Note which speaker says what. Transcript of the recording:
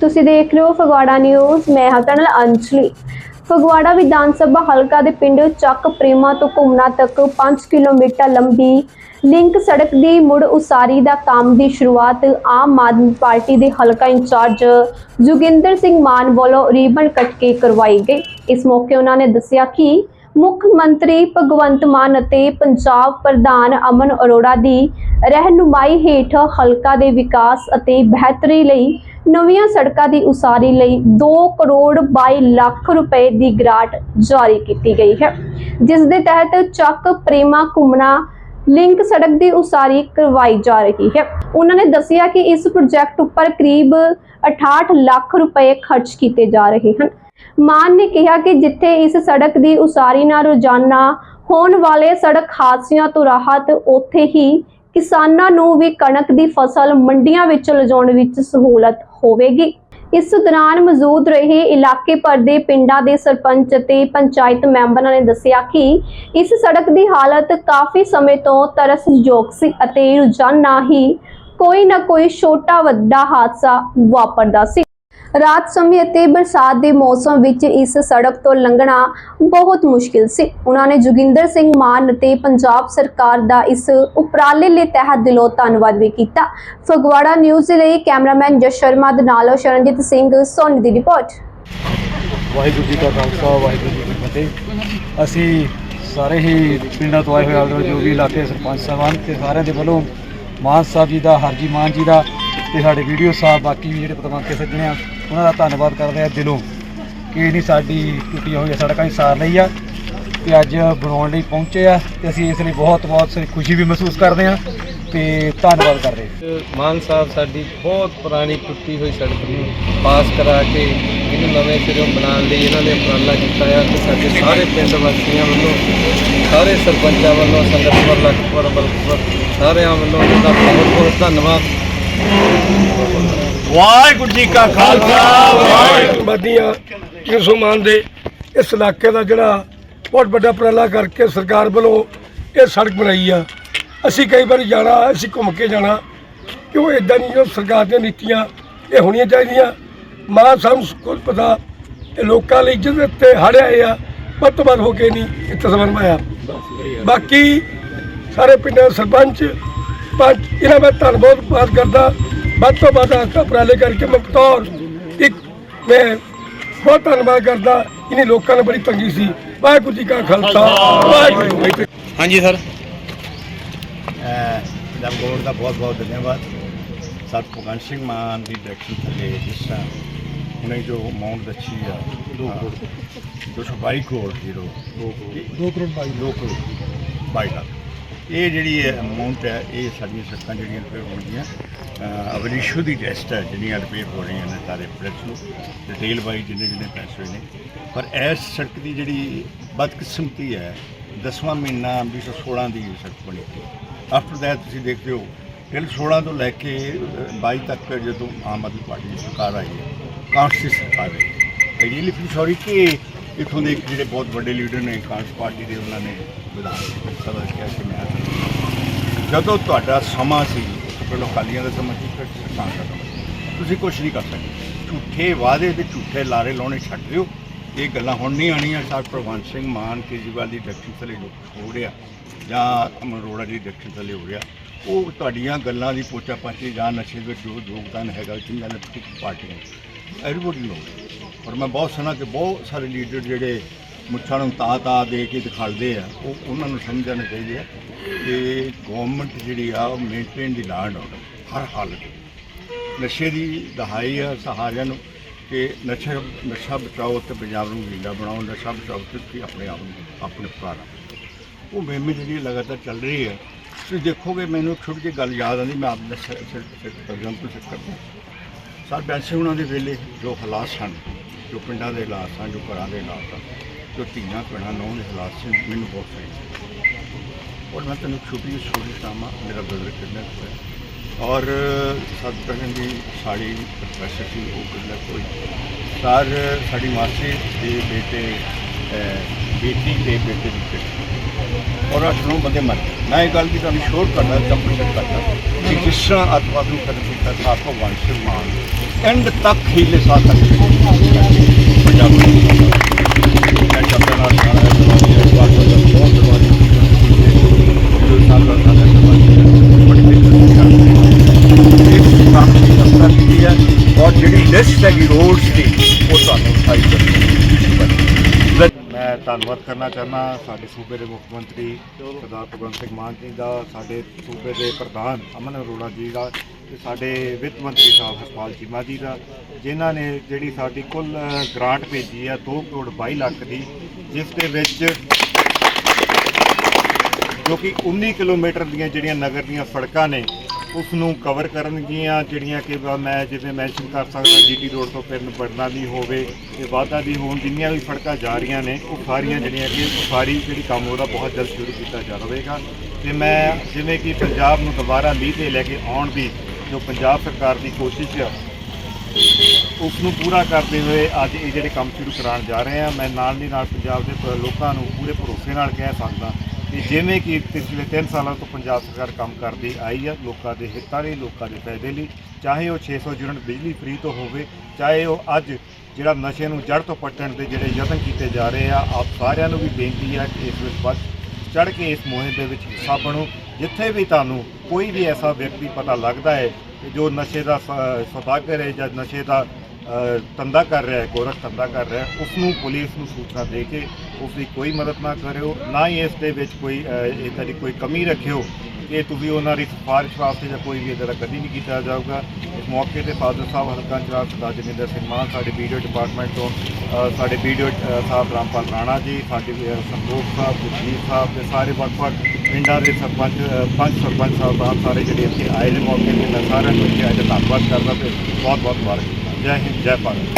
Speaker 1: ਤੁਸੀਂ ਦੇਖ ਰਹੇ ਹੋ ਫਗਵਾੜਾ ਨਿਊਜ਼, ਮੈਂ ਹਾਂ ਤੁਹਾਡੇ ਨਾਲ ਅੰਜਲੀ। ਫਗਵਾੜਾ ਵਿਧਾਨ ਸਭਾ ਹਲਕਾ ਦੇ ਪਿੰਡ ਚੱਕ ਪ੍ਰੇਮਾ ਤੋਂ ਘੁੰਮਣਾ ਤੱਕ 5 ਕਿਲੋਮੀਟਰ ਲੰਬੀ ਲਿੰਕ ਸੜਕ ਦੀ ਮੁੜ ਉਸਾਰੀ ਦਾ ਕੰਮ ਦੀ ਸ਼ੁਰੂਆਤ ਆਮ ਆਦਮੀ ਪਾਰਟੀ ਦੇ ਹਲਕਾ ਇੰਚਾਰਜ ਜੋਗਿੰਦਰ ਸਿੰਘ ਮਾਨ ਵੱਲੋਂ ਰੀਬਨ ਕੱਟ ਕੇ ਕਰਵਾਈ ਗਈ। ਇਸ ਮੌਕੇ ਉਹਨਾਂ ਨੇ ਦੱਸਿਆ ਕਿ ਮੁੱਖ ਮੰਤਰੀ ਭਗਵੰਤ ਮਾਨ ਅਤੇ ਪੰਜਾਬ ਪ੍ਰਧਾਨ ਅਮਨ ਅਰੋੜਾ ਦੀ ਰਹਿਨੁਮਾਈ ਹੇਠ ਹਲਕਾ ਦੇ ਵਿਕਾਸ ਅਤੇ ਬਿਹਤਰੀ ਲਈ ਨਵੀਆਂ ਸੜਕਾਂ ਦੀ ਉਸਾਰੀ ਲਈ 2 ਕਰੋੜ 22 ਲੱਖ ਰੁਪਏ ਦੀ ਗ੍ਰਾਂਟ ਜਾਰੀ ਕੀਤੀ ਗਈ ਹੈ। ਜਿਸ ਦੇ ਤਹਿਤ ਚੱਕ, ਪ੍ਰੇਮਾ, ਘੁੰਮਣਾ, ਲਿੰਕ ਸੜਕ ਦੀ ਉਸਾਰੀ ਕਰਵਾਈ ਜਾ ਰਹੀ ਹੈ। ਉਹਨਾਂ ਨੇ ਦੱਸਿਆ ਕਿ ਇਸ ਪ੍ਰੋਜੈਕਟ ਉੱਪਰ ਕਰੀਬ 68 ਲੱਖ ਰੁਪਏ ਖਰਚ ਕੀਤੇ ਜਾ ਰਹੇ ਹਨ। ਮਾਨ ਨੇ ਕਿਹਾ ਕਿ ਜਿੱਥੇ ਇਸ ਸੜਕ ਦੀ ਉਸਾਰੀ ਨਾਲ ਰੋਜ਼ਾਨਾ ਹੋਣ ਵਾਲੇ ਸੜਕ ਹਾਦਸਿਆਂ ਤੋਂ ਰਾਹਤ, ਉੱਥੇ ਹੀ ਕਿਸਾਨਾਂ ਨੂੰ ਵੀ ਕਣਕ ਦੀ ਫਸਲ ਮੰਡੀਆਂ ਵਿੱਚ ਲਿਜਾਉਣ ਵਿੱਚ ਸਹੂਲਤ ਹੋਵੇਗੀ। ਇਸ ਦੌਰਾਨ ਮੌਜੂਦ ਰਹੇ ਇਲਾਕੇ ਭਰ ਦੇ ਪਿੰਡਾਂ ਦੇ ਸਰਪੰਚ ਅਤੇ ਪੰਚਾਇਤ ਮੈਂਬਰਾਂ ਨੇ ਦੱਸਿਆ ਕਿ ਇਸ ਸੜਕ ਦੀ ਹਾਲਤ ਕਾਫੀ ਸਮੇਂ ਤੋਂ ਤਰਸਯੋਗ ਸੀ ਅਤੇ ਰੋਜ਼ਾਨਾ ਹੀ ਕੋਈ ਨਾ ਕੋਈ ਛੋਟਾ ਵੱਡਾ ਹਾਦਸਾ ਵਾਪਰਦਾ ਸੀ। ਰਾਤ ਸਮੇਂ ਅਤੇ ਬਰਸਾਤ ਦੇ ਮੌਸਮ ਵਿੱਚ ਇਸ ਸੜਕ ਤੋਂ ਲੰਘਣਾ ਬਹੁਤ ਮੁਸ਼ਕਿਲ ਸੀ। ਉਹਨਾਂ ਨੇ ਜੋਗਿੰਦਰ ਸਿੰਘ ਮਾਨ ਅਤੇ ਪੰਜਾਬ ਸਰਕਾਰ ਦਾ ਇਸ ਉਪਰਾਲੇ ਲਈ ਤਹਿ ਦਿਲੋਂ ਧੰਨਵਾਦ ਵੀ ਕੀਤਾ। ਫਗਵਾੜਾ ਨਿਊਜ਼ ਲਈ ਕੈਮਰਾਮੈਨ ਜਸ ਸ਼ਰਮਾ ਦੇ ਨਾਲ ਸ਼ਰਨਜੀਤ ਸਿੰਘ ਸੋਨੀ ਦੀ ਰਿਪੋਰਟ।
Speaker 2: ਵਾਹਿਗੁਰੂ ਜੀ ਕਾ ਖਾਲਸਾ, ਵਾਹਿਗੁਰੂ ਜੀ ਕੀ ਫਤਿਹ। ਅਸੀਂ ਸਾਰੇ ਹੀ ਪਿੰਡਾਂ ਤੋਂ ਆਏ ਹੋਏ ਆਗਰ ਜੋ ਵੀ ਇਲਾਕੇ ਸਰਪੰਚ ਸਾਹਿਬਾਨ ਤੇ ਸਾਰਿਆਂ ਦੇ ਵੱਲੋਂ ਮਾਨ ਸਾਹਿਬ ਜੀ ਦਾ, ਹਰਜੀ ਮਾਨ ਜੀ ਦਾ ਤੇ ਸਾਡੇ ਵੀਡੀਓ ਸਾਹਿਬ ਬਾਕੀ ਵੀ ਜਿਹੜੇ ਪਤਵੰਤੇ ਸੱਜਣੇ ਆ, ਉਹਨਾਂ ਦਾ ਧੰਨਵਾਦ ਕਰਦੇ ਆ ਦਿਲੋਂ ਕਿ ਇਹਨੀ ਸਾਡੀ ਟੁੱਟੀਆਂ ਹੋਈਆਂ ਸੜਕਾਂ ਦੀ ਸਾਰ ਲਈ ਆ ਤੇ ਅੱਜ ਬਣਾਉਣ ਲਈ ਪਹੁੰਚੇ ਆ ਤੇ ਅਸੀਂ ਇਸ ਲਈ ਬਹੁਤ ਬਹੁਤ ਖੁਸ਼ੀ ਵੀ ਮਹਿਸੂਸ ਕਰਦੇ ਆ ਤੇ ਧੰਨਵਾਦ ਕਰਦੇ ਹਾਂ
Speaker 3: ਮਾਨ ਸਾਹਿਬ ਸਾਡੀ ਬਹੁਤ ਪੁਰਾਣੀ ਟੁੱਟੀ ਹੋਈ ਸੜਕ ਨੂੰ ਪਾਸ ਕਰਾ ਕੇ ਇਹਨੂੰ ਨਵੇਂ ਸਿਰੋਂ ਬਣਾਉਣ ਲਈ ਇਹਨਾਂ ਨੇ ਉਪਰਾਲਾ ਕੀਤਾ ਆ ਤੇ ਸਾਡੇ ਸਾਰੇ ਪਿੰਡ ਵਾਸੀਆਂ ਵੱਲੋਂ, ਸਾਰੇ ਸਰਪੰਚਾਂ ਵੱਲੋਂ ਸੰਗਤਪੁਰ ਲਖਪੁਰ ਬਲਕਪੁਰ ਸਾਰਿਆਂ ਵੱਲੋਂ ਇਹਦਾ ਬਹੁਤ ਬਹੁਤ ਧੰਨਵਾਦ।
Speaker 4: ਵਾਹਿਗੁਰੂ ਜੀ ਕਾ ਖਾਲਸਾ, ਵਾਹਿਗੁਰੂ। ਬਾਦੀਆਂ ਯਿਸੂ ਦੇ ਇਸ ਇਲਾਕੇ ਦਾ ਜਿਹੜਾ ਬਹੁਤ ਵੱਡਾ ਉਪਰਾਲਾ ਕਰਕੇ ਸਰਕਾਰ ਵੱਲੋਂ ਇਹ ਸੜਕ ਬਣਾਈ ਆ। ਅਸੀਂ ਕਈ ਵਾਰੀ ਜਾਣਾ, ਅਸੀਂ ਘੁੰਮ ਕੇ ਜਾਣਾ, ਕਿਉਂ ਇਦਾਂ ਨਹੀਂ ਜੋ ਸਰਕਾਰ ਦੀਆਂ ਨੀਤੀਆਂ ਇਹ ਹੋਣੀਆਂ ਚਾਹੀਦੀਆਂ। ਮਾਂ ਸਾਨੂੰ ਕੁਝ ਪਤਾ ਇਹ ਲੋਕਾਂ ਲਈ ਜਿਹਦੇ ਉੱਤੇ ਹੜਿਆ ਆਏ ਆ, ਵੱਧ ਤੋਂ ਵੱਧ ਹੋ ਕੇ ਨਹੀਂ ਇੱਥੇ ਸਬੰਧ ਆਇਆ ਬਾਕੀ ਸਾਰੇ ਪਿੰਡਾਂ ਦੇ ਸਰਪੰਚ ਪੰਚ ਇਹਨਾਂ ਦਾ ਧੰਨਵਾਦ ਬਾਤ ਕਰਦਾ ਵੱਧ ਤੋਂ ਵੱਧ ਆਸਾ ਉਪਰਾਲੇ ਕਰਕੇ ਮੁਕਤੌਰ ਇੱਕ ਮੈਂ ਬਹੁਤ ਧੰਨਵਾਦ ਕਰਦਾ ਇਹਨੇ ਲੋਕਾਂ ਨੇ ਬੜੀ ਤੰਗੀ ਸੀ। ਵਾਹਿਗੁਰੂ ਜੀ ਕਾ ਖਾਲਸਾ ਵਾਹਿਗੁਰੂ
Speaker 3: ਹਾਂਜੀ ਸਰ।
Speaker 5: ਪੰਜਾਬ ਗੌਰਮੈਂਟ ਦਾ ਬਹੁਤ ਬਹੁਤ ਧੰਨਵਾਦ। ਸਰ ਭਗਵੰਤ ਸਿੰਘ ਮਾਨ ਦੀ ਡਾਇਰੈਕਸ਼ਨ ਥੱਲੇ ਜਿਸ ਤਰ੍ਹਾਂ ਹੁਣੇ ਜੋ ਅਮਾਉਂਟ ਦੱਸੀ ਆ 2 ਕਰੋੜ 222 ਕਰੋੜ ਜ਼ੀਰੋ 2 ਕਰੋੜ। 2 ਕਰੋੜ 22 ਲੱਖ। ਇਹ ਜਿਹੜੀ ਹੈ ਅਮਾਉਂਟ ਹੈ ਇਹ ਸਾਡੀਆਂ ਸੜਕਾਂ ਜਿਹੜੀਆਂ ਰਿਪੇਅਰ ਹੋਣਗੀਆਂ ਅਵਰ ਇਸ਼ੂ ਦੀ ਟੈਸਟ ਹੈ ਜਿਹੜੀਆਂ ਰਿਪੇਅਰ ਹੋ ਰਹੀਆਂ ਨੇ ਸਾਰੇ ਪ੍ਰੈਸ ਨੂੰ। ਡਿਟੇਲ ਵਾਈ ਜਿੰਨੇ ਜਿੰਨੇ ਪੈਸੇ ਹੋਏ ਨੇ। ਪਰ ਇਸ ਸੜਕ ਦੀ ਜਿਹੜੀ ਬਦਕਿਸਮਤੀ ਹੈ ਦਸਵਾਂ ਮਹੀਨਾ 2016 ਦੀ ਸੜਕ ਬਣੀ ਸੀ ਆਫਟਰ ਦੈਟ ਤੁਸੀਂ ਦੇਖਦੇ ਹੋ ਤਿਲ 16 ਤੋਂ ਲੈ ਕੇ ਅ, 22 ਤੱਕ ਜਦੋਂ ਆਮ ਆਦਮੀ ਪਾਰਟੀ ਦੀ ਸਰਕਾਰ ਆਈ ਹੈ ਕਾਂਗਰਸ ਸਰਕਾਰ ਹੈ। ਆਈ ਰੀਲੀ ਫੀਲ ਸੌਰੀ ਕਿ ਇੱਥੋਂ ਦੇ ਜਿਹੜੇ ਬਹੁਤ ਵੱਡੇ ਲੀਡਰ ਨੇ, ਕਾਂਗਰਸ ਪਾਰਟੀ ਦੇ, ਉਹਨਾਂ ਨੇ ਵਿਧਾਨ ਸਭਾ ਚ ਕਿਹਾ ਕਿ ਮੈਂ ਜਦੋਂ ਤੁਹਾਡਾ ਸਮਾਂ ਸੀ, ਪਹਿਲਾਂ ਅਕਾਲੀਆਂ ਦਾ ਸਮਾਂ ਸੀ, ਫਿਰ ਸਰਕਾਰ ਦਾ ਸਮਾਂ ਸੀ। ਤੁਸੀਂ ਕੁਝ ਨਹੀਂ ਕਰ ਸਕਦੇ। ਝੂਠੇ ਵਾਅਦੇ ਤੇ ਝੂਠੇ ਲਾਰੇ ਲਾਉਣੇ ਛੱਡ ਦਿਓ। ਇਹ ਗੱਲਾਂ ਹੁਣ ਨਹੀਂ ਆਣੀਆਂ ਸਰ, ਭਗਵੰਤ ਸਿੰਘ ਮਾਨ ਕੇਜਰੀਵਾਲ ਦੀ ਡਾਇਰੈਕਸ਼ਨ ਥੱਲੇ ਜੋ ਹੋ ਰਿਹਾ ਜਾਂ ਅਮਨ ਅਰੋੜਾ ਦੀ ਡਾਇਰੈਕਸ਼ਨ ਥੱਲੇ ਹੋ ਰਿਹਾ। ਉਹ ਤੁਹਾਡੀਆਂ ਗੱਲਾਂ ਦੀ ਪੋਚਾ ਪਾਚੀ ਜਾਂ ਨਸ਼ੇ ਦੇ ਵਿੱਚ ਜੋ ਯੋਗਦਾਨ ਹੈਗਾ ਜਿੰਨਾਂ ਨੇ ਪੋਲੀਟਿਕਲ ਪਾਰਟੀਆਂ ਐਵਰੀਬੋਡੀ ਨੋ। ਔਰ ਮੈਂ ਬਹੁਤ ਸੁਣਾ ਕਿ ਬਹੁਤ ਸਾਰੇ ਲੀਡਰ ਜਿਹੜੇ ਮੁੱਛਾਂ ਨੂੰ ਤਾ ਤਾ ਦੇ ਕੇ ਦਿਖਾਲਦੇ ਆ, ਉਹ ਉਹਨਾਂ ਨੂੰ ਸਮਝਣਾ ਚਾਹੀਦਾ ਕਿ ਗਵਰਨਮੈਂਟ ਜਿਹੜੀ ਆ, ਉਹ ਮੇਨਟੇਨ ਦੀ ਲਾਂਡ ਆਰਡਰ ਹਰ ਹਾਲਤ ਵਿੱਚ ਨਸ਼ੇ ਦੀ ਦਹਾਈ ਆ ਸਹਾਰਿਆਂ ਨੂੰ ਕਿ ਨਸ਼ਾ ਨਸ਼ਾ ਬਚਾਓ ਤੇ ਪੰਜਾਬ ਨੂੰ ਜਿੰਦਾ ਬਣਾਓ, ਨਸ਼ਾ ਬਚਾਓ ਤੇ ਤੁਸੀਂ ਆਪਣੇ ਆਪ ਨੂੰ, ਆਪਣੇ ਪੁਕਾਰਾ ਉਹ ਮੁਹਿੰਮ ਜਿਹੜੀ ਲਗਾਤਾਰ ਚੱਲ ਰਹੀ ਹੈ ਤੁਸੀਂ ਦੇਖੋਗੇ ਮੈਨੂੰ ਇੱਕ ਛੋਟੀ ਜਿਹੀ ਗੱਲ ਯਾਦ ਆਉਂਦੀ, ਮੈਂ ਆਪ ਦਾ ਤਰਜਮ ਤੋਂ ਕਰਦਾ। ਸਰ ਬੈਂਸੇ ਉਹਨਾਂ ਦੇ ਵੇਲੇ ਜੋ ਹਾਲਾਤ ਸਨ, ਜੋ ਪਿੰਡਾਂ ਦੇ ਹਾਲਾਤ ਸਨ, ਜੋ ਘਰਾਂ ਦੇ ਹਾਲਾਤ ਸਨ, ਜੋ ਧੀਆਂ ਭੈਣਾਂ, ਨੌਂ ਦੇ ਹਾਲਾਤ ਸੀ ਮੈਨੂੰ ਬਹੁਤ ਸਹੀ ਔਰ ਮੈਂ ਤੈਨੂੰ ਛੋਟੀ ਜਿਹੀ ਸਟੋਰੀ ਮੇਰਾ ਬ੍ਰਦਰ ਕਿਡਨੈਪ ਹੋਇਆ ਔਰ ਸੱਤ ਪਹਿਨ ਦੀ ਸਾੜੀ ਪ੍ਰੋਫੈਸਰ ਸੀ ਉਹ ਕਿਡਨੈਪ ਹੋਈ। ਸਰ, ਸਾਡੀ ਮਾਸੀ ਦੇ ਬੇਟੇ ਬੇਟੀ ਤੇ ਬੇਟੇ ਦੀ ਕਿਡਨੈਪ
Speaker 6: ਔਰ ਅੱਠ ਨੌ ਬੰਦੇ ਮਰ ਗਏ। ਮੈਂ ਇਹ ਗੱਲ ਦੀ ਤੁਹਾਨੂੰ ਸ਼ੋਰ ਕਰਦਾ ਕੰਪਲੀਟ ਕਰਦਾ ਕਿ ਜਿਸ ਤਰ੍ਹਾਂ ਅੱਤਵਾਦ ਨੂੰ ਖਤਮ ਕੀਤਾ ਸਾਥ ਭਗਵਾਨ ਸਿੰਘ ਮਾਨ ਐਂਡ ਤੱਕ ਹੀਲੇ ਸਾਥ ਤੱਕ ਪੰਜਾਬ ਨੂੰ ਮੈਂ ਚਾਹੁੰਦਾ ਨਾ ਸਾਰਾ ਇਸ ਵਾਰ ਤੋਂ ਬਹੁਤ ਦਰਵਾਜ਼ੇ ਜੋ ਸਾਡਾ ਸਾਡਾ ਦਰਵਾਜ਼ੇ ਬੜੀ ਮਿਹਨਤ ਕਰਦੇ ਇਸ ਕੰਮ ਦੀ ਰਫਤਾਰ ਹੈ ਔਰ ਜਿਹੜੀ ਲਿਸਟ ਹੈ ਰੋਡਸ ਦੀ, ਉਹ ਤੁਹਾਨੂੰ ਸਾਈ ਕਰਨੀ ਮੈਂ ਧੰਨਵਾਦ ਕਰਨਾ ਚਾਹੁੰਦਾ ਸਾਡੇ ਸੂਬੇ ਦੇ ਮੁੱਖ ਮੰਤਰੀ ਸਰਦਾਰ ਭਗਵੰਤ ਸਿੰਘ ਮਾਨ ਜੀ ਦਾ ਸਾਡੇ ਸੂਬੇ ਦੇ ਪ੍ਰਧਾਨ ਅਮਨ ਅਰੋੜਾ ਜੀ ਦਾ ਤੇ ਸਾਡੇ ਵਿੱਤ ਮੰਤਰੀ ਸਾਹਿਬ ਹਰਪਾਲ ਚੀਮਾ ਜੀ ਦਾ ਜਿਨ੍ਹਾਂ ਨੇ ਜਿਹੜੀ ਸਾਡੀ ਕੁੱਲ ਅ, ਗ੍ਰਾਂਟ ਭੇਜੀ ਆ 2 ਕਰੋੜ 22 ਲੱਖ ਦੀ ਜਿਸ ਦੇ ਵਿੱਚ ਜੋ ਕਿ 19 ਕਿਲੋਮੀਟਰ ਦੀਆਂ ਜਿਹੜੀਆਂ ਨਗਰ ਦੀਆਂ ਸੜਕਾਂ ਨੇ ਉਸ ਨੂੰ ਕਵਰ ਕਰਨਗੀਆਂ, ਜਿਹੜੀਆਂ ਕਿ ਮੈਂ ਜਿਵੇਂ ਮੈਂਸ਼ਨ ਕਰ ਸਕਦਾ ਜੀਟੀ ਰੋਡ ਤੋਂ ਫਿਰ ਬੜਨਾ ਦੀ ਹੋਵੇ ਤੇ ਵਾਧਾ ਦੀ ਹੋਣ, ਜਿੰਨੀਆਂ ਵੀ ਸੜਕਾਂ ਜਾ ਰਹੀਆਂ ਨੇ, ਉਹ ਸਾਰੀਆਂ ਜਿਹੜੀਆਂ ਕਿ ਉਹ ਸਾਰੀ ਜਿਹੜੀ ਕੰਮ ਉਹਦਾ ਬਹੁਤ ਜਲਦ ਸ਼ੁਰੂ ਕੀਤਾ ਜਾਵੇਗਾ ਤੇ ਮੈਂ ਜਿਵੇਂ ਕਿ ਪੰਜਾਬ ਨੂੰ ਦੁਬਾਰਾ ਲੀਹ ਤੇ ਲੈ ਕੇ ਆਉਣ ਦੀ ਜੋ ਪੰਜਾਬ ਸਰਕਾਰ ਦੀ ਕੋਸ਼ਿਸ਼ ਆ, ਉਸ ਨੂੰ ਪੂਰਾ ਕਰਦੇ ਹੋਏ ਅੱਜ ਇਹ ਜਿਹੜੇ ਕੰਮ ਸ਼ੁਰੂ ਕਰਾਉਣ ਜਾ ਰਹੇ ਆ, ਮੈਂ ਨਾਲ ਦੀ ਨਾਲ ਪੰਜਾਬ ਦੇ ਲੋਕਾਂ ਨੂੰ ਪੂਰੇ ਭਰੋਸੇ ਨਾਲ ਕਹਿ ਸਕਦਾ ਕਿ ਜਿਵੇਂ ਕਿ ਪਿਛਲੇ 3 ਸਾਲਾਂ ਤੋਂ ਪੰਜਾਬ ਸਰਕਾਰ ਕੰਮ ਕਰਦੀ ਆਈ ਆ, ਲੋਕਾਂ ਦੇ ਹਿੱਤਾਂ ਲਈ, ਲੋਕਾਂ ਦੇ ਫਾਇਦੇ ਲਈ, ਚਾਹੇ ਉਹ 600 ਯੂਨਿਟ ਬਿਜਲੀ ਫ੍ਰੀ ਤੋਂ ਹੋਵੇ, ਚਾਹੇ ਉਹ ਅੱਜ ਜਿਹੜਾ ਨਸ਼ੇ ਨੂੰ ਜੜ ਤੋਂ ਪੱਟਣ ਦੇ ਜਿਹੜੇ ਯਤਨ ਕੀਤੇ ਜਾ ਰਹੇ ਆ, ਆਪ ਸਾਰਿਆਂ ਨੂੰ ਵੀ ਬੇਨਤੀ ਆ ਕਿ ਇਸ ਵਿੱਚ ਵੱਧ ਚੜ ਕੇ ਇਸ ਮੁਹਿੰਮ ਦੇ ਵਿੱਚ ਹਿੱਸਾ ਬਣੋ। ਜਿੱਥੇ ਵੀ ਤੁਹਾਨੂੰ ਕੋਈ ਵੀ ਐਸਾ ਵਿਅਕਤੀ ਪਤਾ ਲੱਗਦਾ ਹੈ ਜੋ ਨਸ਼ੇ ਦਾ ਸ- ਸੌਦਾਗਰ ਹੈ ਜਾਂ ਨਸ਼ੇ ਦਾ ਅ, ਧੰਦਾ ਕਰ ਰਿਹਾ ਹੈ ਗੋਰਖ ਧੰਦਾ ਕਰ ਰਿਹਾ ਹੈ ਉਸ ਨੂੰ ਪੁਲਿਸ ਨੂੰ ਸੂਚਨਾ ਦੇ ਕੇ ਉਸ ਦੀ ਕੋਈ ਮਦਦ ਨਾ ਕਰਿਓ ਨਾ ਹੀ ਇਸ ਦੇ ਵਿੱਚ ਕੋਈ ਇਦਾਂ ਦੀ ਕੋਈ ਕਮੀ ਰੱਖਿਓ ਕਿ ਤੁਸੀਂ ਉਹਨਾਂ ਦੀ ਸਿਫਾਰਿਸ਼ ਵਾਸਤੇ ਜਾਂ ਕੋਈ ਵੀ ਇੱਦਾਂ ਦਾ ਕਦੀ ਨਹੀਂ ਕੀਤਾ ਜਾਊਗਾ। ਇਸ ਮੌਕੇ ਤੇ ਫਾਦਰ ਸਾਹਿਬ ਹਲਕਾ ਇੰਚਾਰਜ ਸਰਦਾਰ ਜਗਿੰਦਰ ਸਿੰਘ ਮਾਨ ਸਾਡੇ ਵੀਡੀਓ ਡਿਪਾਰਟਮੈਂਟ ਤੋਂ ਅ, ਸਾਡੇ ਵੀਡੀਓ ਸਾਹਿਬ ਰਾਮਪਾਲ ਰਾਣਾ ਜੀ ਸਾਡੇ ਸੰਤੋਖ ਸਾਹਿਬ ਜਗਜੀਤ ਸਾਹਿਬ ਤੇ ਸਾਰੇ ਵੱਖ-ਵੱਖ ਪਿੰਡਾਂ ਦੇ ਸਰਪੰਚ ਅ, ਪੰਚ ਸਰਪੰਚ ਸਾਹਿਬਾਨ ਸਾਰੇ ਜਿਹੜੇ ਇੱਥੇ ਆਏ ਨੇ ਮੌਕੇ ਤੇ ਮੈਂ ਸਾਰਿਆਂ ਨੂੰ ਇੱਥੇ ਅੱਜ ਧੰਨਵਾਦ ਕਰਦਾ ਤੇ ਬਹੁਤ ਬਹੁਤ ਮੁਬਾਰਕ। ਜੈ ਹਿੰਦ ਜੈ ਭਾਰਤ।